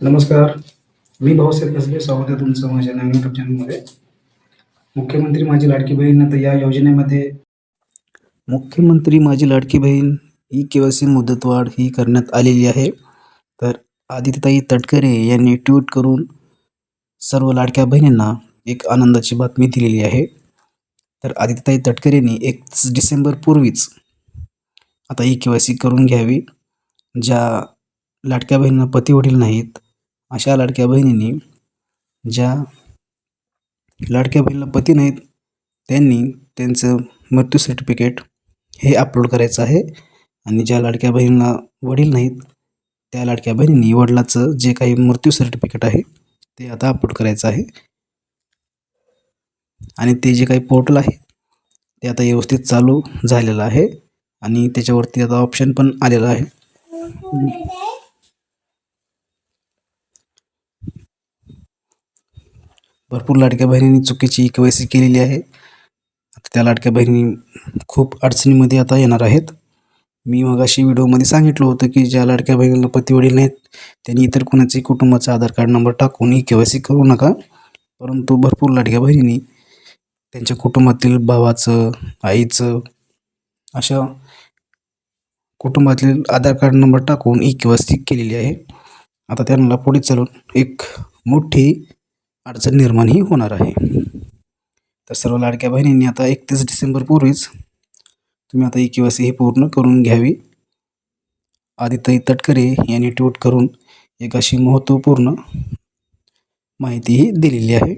नमस्कार. मी भाऊसाहेब कसबे स्वागत आहे तुमचं माझ्या नवीन युट्यूब चॅनलमध्ये मुख्यमंत्री माझी लाडकी बहीण आता या योजनेमध्ये मुख्यमंत्री माझी लाडकी बहीण ही सी मुदतवाढ ही करण्यात आलेली आहे. तर आदित्यताई तटकरे यांनी ट्विट करून सर्व लाडक्या बहिणींना एक आनंदाची बातमी दिलेली आहे. तर आदित्यताई तटकरेंनी एकतीस डिसेंबर पूर्वीच आता ही केवायसी करून घ्यावी. ज्या लाडक्या बहिणींना पती वडील नाहीत अशा लाडक्या बहिणींनी ज्या लाडक्या बहिणीला पती नाहीत त्यांनी त्यांचं मृत्यू सर्टिफिकेट हे अपलोड करायचं आहे. आणि ज्या लाडक्या बहिणीला वडील नाहीत त्या लाडक्या बहिणींनी वडिलाचं जे काही मृत्यू सर्टिफिकेट आहे ते आता अपलोड करायचं आहे. आणि ते जे काही पोर्टल आहे ते आता व्यवस्थित चालू झालेलं आहे. आणि त्याच्यावरती आता ऑप्शन पण आलेलं आहे. भरपूर लाडक्या बहिणींनी चुकीची के वाय सी केलेली आहे. आता त्या लाडक्या बहिणी खूप अडचणीमध्ये आता येणार आहेत. मी मगाशी व्हिडिओमध्ये सांगितलं होतं की ज्या लाडक्या बहिणीला पती वडील नाहीत त्यांनी इतर कोणाचे कुटुंबाचा आधार कार्ड नंबर टाकून ही के वाय सी करू नका. परंतु भरपूर लाडक्या बहिणींनी त्यांच्या कुटुंबातील भावाचं आईचं अशा कुटुंबातील आधार कार्ड नंबर टाकून ई के वाय सी केलेली आहे. आता त्यांना पुढे चालून एक मोठी अडचण निर्माण ही होणार आहे. तर सर्व लाडक्या बहिणींनी आता एकतीस डिसेंबर पूर्वीच तुम्ही आता ई के वाय सी ही पूर्ण करून घ्यावी. आदित्य तटकरे यांनी ट्विट करून एक अशी महत्त्वपूर्ण माहितीही दिलेली आहे.